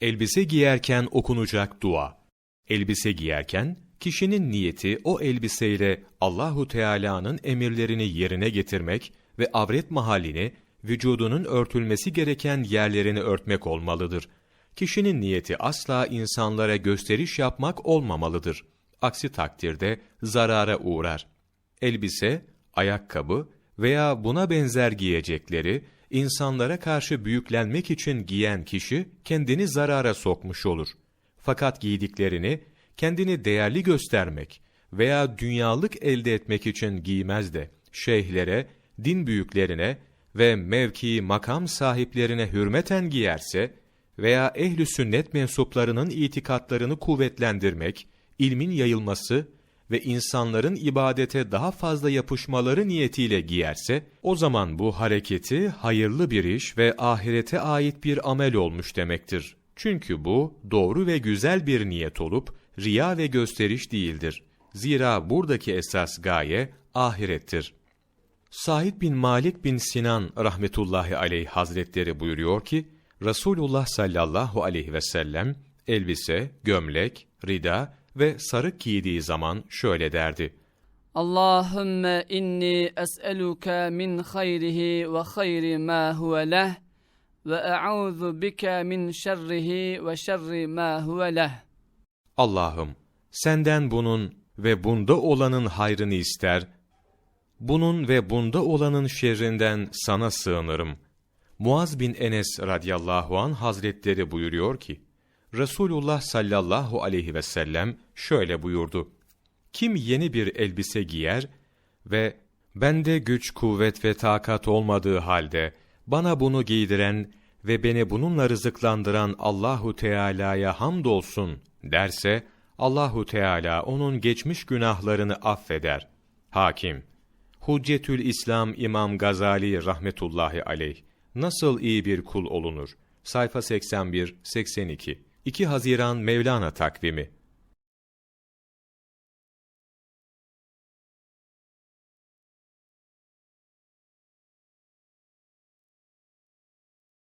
Elbise giyerken okunacak dua. Elbise giyerken kişinin niyeti o elbiseyle Allahu Teala'nın emirlerini yerine getirmek ve avret mahallini, vücudunun örtülmesi gereken yerlerini örtmek olmalıdır. Kişinin niyeti asla insanlara gösteriş yapmak olmamalıdır. Aksi takdirde zarara uğrar. Elbise, ayakkabı veya buna benzer giyecekleri insanlara karşı büyüklenmek için giyen kişi kendini zarara sokmuş olur. Fakat giydiklerini kendini değerli göstermek veya dünyalık elde etmek için giymez de şeyhlere, din büyüklerine ve mevki makam sahiplerine hürmeten giyerse veya ehli sünnet mensuplarının itikatlarını kuvvetlendirmek, ilmin yayılması ve insanların ibadete daha fazla yapışmaları niyetiyle giyerse, o zaman bu hareketi hayırlı bir iş ve ahirete ait bir amel olmuş demektir. Çünkü bu doğru ve güzel bir niyet olup riya ve gösteriş değildir. Zira buradaki esas gaye ahirettir. Said bin Malik bin Sinan rahmetullahi aleyh hazretleri buyuruyor ki, Resulullah sallallahu aleyhi ve sellem elbise, gömlek, rida ve sarık giydiği zaman şöyle derdi. Allahümme inni es'eluke min hayrihi ve hayri ma huve leh ve e'udhu bike min şerrihi ve şerri ma huve leh. Allah'ım senden bunun ve bunda olanın hayrını ister, bunun ve bunda olanın şerrinden sana sığınırım. Muaz bin Enes radıyallahu an hazretleri buyuruyor ki, Resulullah sallallahu aleyhi ve sellem şöyle buyurdu. Kim yeni bir elbise giyer ve bende güç, kuvvet ve takat olmadığı halde bana bunu giydiren ve beni bununla rızıklandıran Allahu Teala'ya hamdolsun derse Allahu Teala onun geçmiş günahlarını affeder. Hakim Huccetül İslam İmam Gazali rahmetullahi aleyh nasıl iyi bir kul olunur? Sayfa 81 82 2 Haziran Mevlana takvimi